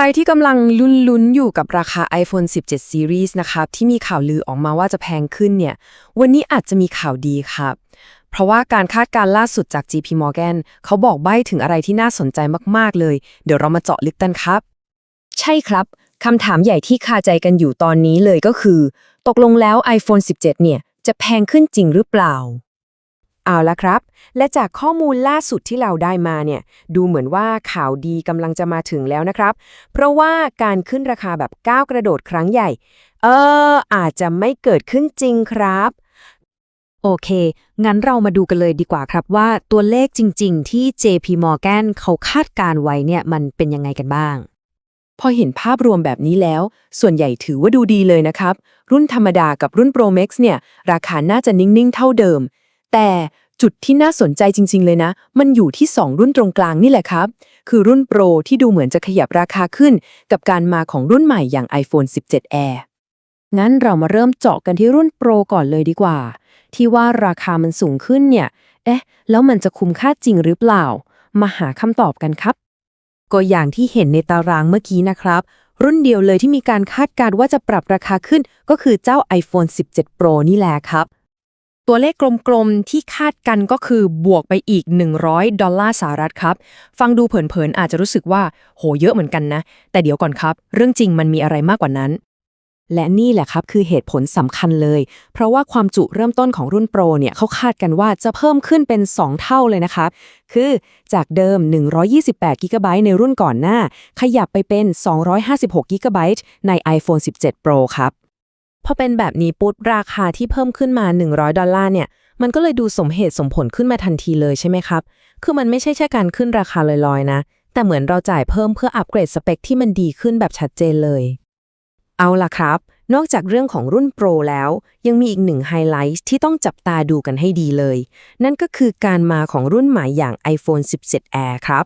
รที่กำลังลุ้นๆ อยู่กับราคา iPhone 17 Series นะครับ ที่มีข่าวลือออกมาว่าจะแพงขึ้นเนี่ย วันนี้อาจจะมีข่าวดีครับ เพราะว่าการคาดการณ์ล่าสุดจาก JP Morgan เขาบอกใบ้ถึงอะไรที่น่าสนใจมากๆเลย เดี๋ยวเรามาเจาะลึกกันครับ ใช่ครับคำถามใหญ่ที่คาใจกันอยู่ตอนนี้เลยก็คือ ตกลงแล้ว iPhone 17 เนี่ย จะแพงขึ้นจริงหรือเปล่า เอาละครับ และจากข้อมูลล่าสุดที่เราได้มาเนี่ย ดูเหมือนว่าข่าวดีกำลังจะมาถึงแล้วนะครับ เพราะว่าการขึ้นราคาแบบก้าวกระโดดครั้งใหญ่ เออ อาจจะไม่เกิดขึ้นจริงครับโอเค งั้นเรามาดูกันเลยดีกว่าครับว่าตัวเลขจริง ๆ ที่ JP Morgan เขาคาดการไว้เนี่ยมันเป็นยังไงกันบ้าง พอเห็นภาพรวมแบบนี้แล้ว ส่วนใหญ่ถือว่าดูดีเลยนะครับ รุ่นธรรมดากับรุ่น Pro Max เนี่ย ราคาน่าจะนิ่ง ๆ เท่าเดิม แต่จุดที่น่าสนใจจริง ๆ เลยนะ มันอยู่ที่ 2 รุ่นตรงกลางนี่แหละครับ คือรุ่น Pro ที่ดูเหมือนจะขยับราคาขึ้น กับการมาของรุ่นใหม่อย่าง iPhone 17 Air งั้นเรามาเริ่มเจาะกันที่รุ่นโปรก่อนเลยดีกว่า ที่ว่าราคามันสูงขึ้นเนี่ย เอ๊ะ แล้วมันจะคุ้มค่าจริงหรือเปล่า มาหาคำตอบกันครับ ก็อย่างที่เห็นในตารางเมื่อกี้นะครับ รุ่นเดียวเลยที่มีการคาดการณ์ว่าจะปรับราคาขึ้น ก็คือเจ้า iPhone 17 Pro นี่แหละครับ ตัวเลขกลมๆ ที่คาดกันก็คือบวกไปอีก 100 ดอลลาร์สหรัฐครับ ฟังดูเผินๆ อาจจะรู้สึกว่า โหเยอะเหมือนกันนะ แต่เดี๋ยวก่อนครับ เรื่องจริงมันมีอะไรมากกว่านั้น และนี่แหละครับคือเหตุผลสำคัญเลย เพราะว่าความจุเริ่มต้นของรุ่นโปรเนี่ยเขาคาดกันว่าจะเพิ่มขึ้นเป็น 2 เท่าเลยนะครับคือจากเดิม 128 g b ในรุ่นก่อนหน้า ขยับไปเป็น 256 g b ใน iPhone 17 Pro ครับ พอเป็นแบบนี้ปุ๊บราคาที่เพิ่มขึ้นมา 100 ดอลลาร์เนี่ยมันก็เลยดูสมเหตุสมผลขึ้นมาทันทีเลยใช่ไหมครับ คือมันไม่ใช่แค่การขึ้นราคาลอยๆนะ แต่เหมือนเราจ่ายเพิ่มเพื่ออัปเกรดสเปคที่มันดีขึ้นแบบชัดเจนเลย เอาล่ะครับ นอกจากเรื่องของรุ่นโปรแล้ว ยังมีอีกหนึ่งไฮไลท์ที่ต้องจับตาดูกันให้ดีเลย นั่นก็คือการมาของรุ่นใหม่อย่าง iPhone 17 Air ครับ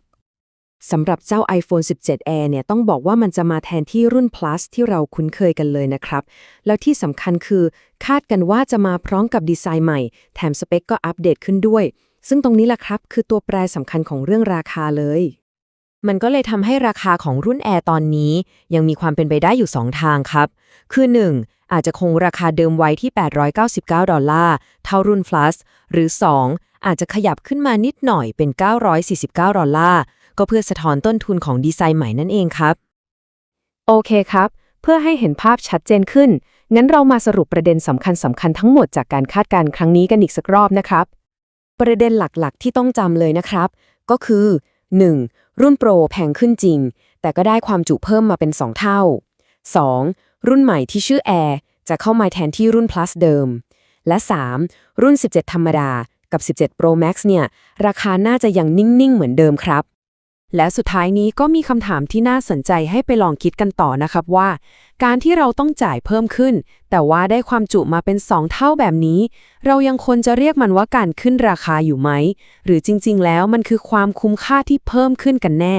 สำหรับเจ้า iPhone 17 Air เนี่ยต้องบอกว่ามันจะมาแทนที่รุ่น Plus ที่เราคุ้นเคยกันเลยนะครับ แล้วที่สำคัญคือคาดกันว่าจะมาพร้อมกับดีไซน์ใหม่ แถมสเปคก็อัปเดตขึ้นด้วย ซึ่งตรงนี้แหละครับ คือตัวแปรสำคัญของเรื่องราคาเลย มันก็เลยทำให้ราคาของรุ่น Air ตอนนี้ ยังมีความเป็นไปได้อยู่ 2 ทางครับ คือ 1. อาจจะคงราคาเดิมไว้ที่ 899 ดอลลาร์เท่ารุ่น Plus หรือ 2. อาจจะขยับขึ้นมานิดหน่อยเป็น 949 ดอลลาร์ ก็เพื่อสะท้อนต้นทุนของดีไซน์ใหม่นั่นเองครับ โอเคครับ เพื่อให้เห็นภาพชัดเจนขึ้น งั้นเรามาสรุปประเด็นสำคัญสำคัญทั้งหมดจากการคาดการณ์ครั้งนี้กันอีกสักรอบนะครับ ประเด็นหลักๆ ที่ต้องจำเลยนะครับ ก็คือ 1. รุ่นโปรแพงขึ้นจริง แต่ก็ได้ความจุเพิ่มมาเป็น 2 เท่า 2. รุ่นใหม่ที่ชื่อ Air จะเข้ามาแทนที่รุ่น Plus เดิม และ 3. รุ่น 17 ธรรมดา กับ 17 Pro Max เนี่ย ราคาน่าจะยังนิ่ง ๆ เหมือนเดิมครับ และสุดท้ายนี้ก็มีคำถามที่น่าสนใจให้ไปลองคิดกันต่อนะครับว่า การที่เราต้องจ่ายเพิ่มขึ้น แต่ว่าได้ความจุมาเป็น 2 เท่าแบบนี้ เรายังควรจะเรียกมันว่าการขึ้นราคาอยู่ไหม หรือจริงๆ แล้วมันคือความคุ้มค่าที่เพิ่มขึ้นกันแน่